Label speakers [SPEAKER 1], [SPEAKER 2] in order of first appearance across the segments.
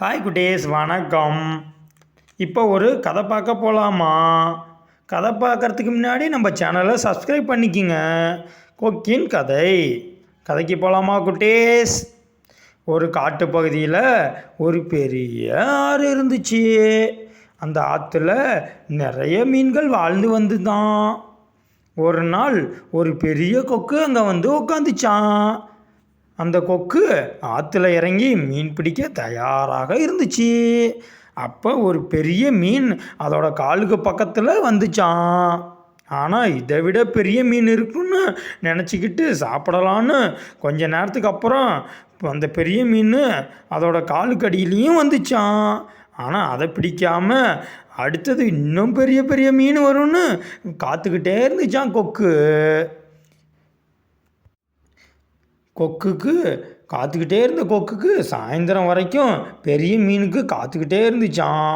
[SPEAKER 1] Hi குட்டேஸ். வணக்கம். இப்போ ஒரு கதை பார்க்க போகலாமா கதை பார்க்கறதுக்கு முன்னாடி நம்ம சேனலை சப்ஸ்கிரைப் பண்ணிக்கிங்க. கொக்கின் கதை. கதைக்கு போகலாமா குட்டேஸ்? ஒரு காட்டு பகுதியில் ஒரு பெரிய ஆறு இருந்துச்சு. அந்த ஆற்றுல நிறைய மீன்கள் வாழ்ந்து வந்துதான். ஒரு நாள் ஒரு பெரிய கொக்கு அங்கே வந்து உட்காந்துச்சான் அந்த கொக்கு ஆற்றுல இறங்கி மீன் பிடிக்க தயாராக இருந்துச்சு. அப்போ ஒரு பெரிய மீன் அதோட காலுக்கு பக்கத்தில் வந்துச்சான் ஆனால் இதை விட பெரிய மீன் இருக்குன்னு நினச்சிக்கிட்டு சாப்பிடலான்னு கொஞ்ச நேரத்துக்கு அப்புறம் அந்த பெரிய மீன் அதோட காலுக்கு அடியிலையும் வந்துச்சான் ஆனால் அதை பிடிக்காமல் அடுத்தது இன்னும் பெரிய பெரிய மீன் வரும்னு காத்துக்கிட்டே இருந்துச்சான் கொக்கு. கொக்குக்கு காத்துக்கிட்டே இருந்த கொக்குக்கு சாயந்தரம் வரைக்கும் பெரிய மீனுக்கு காத்துக்கிட்டே இருந்துச்சான்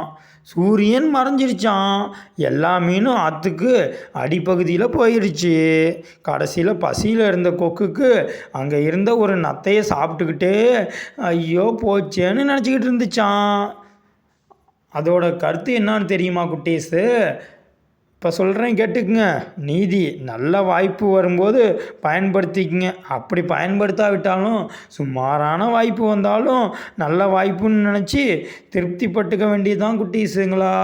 [SPEAKER 1] சூரியன் மறைஞ்சிருச்சான் எல்லா மீனும் ஆற்றுக்கு அடிப்பகுதியில் போயிடுச்சு கடைசியில் பசியில் இருந்த கொக்குக்கு அங்கே இருந்த ஒரு நத்தையை சாப்பிட்டுக்கிட்டே ஐயோ போச்சேன்னு நினச்சிக்கிட்டு இருந்துச்சான் அதோட கருத்து என்னான்னு தெரியுமா குட்டீஸு? இப்போ சொல்கிறேன் கேட்டுக்குங்க. நீதி நல்ல வாய்ப்பு வரும்போது பயன்படுத்திக்கங்க. அப்படி பயன்படுத்தாவிட்டாலும் சுமாரான வாய்ப்பு வந்தாலும் நல்ல வாய்ப்புன்னு நினச்சி திருப்திப்பட்டுக்க வேண்டியதுதான் குட்டீஸுங்களா?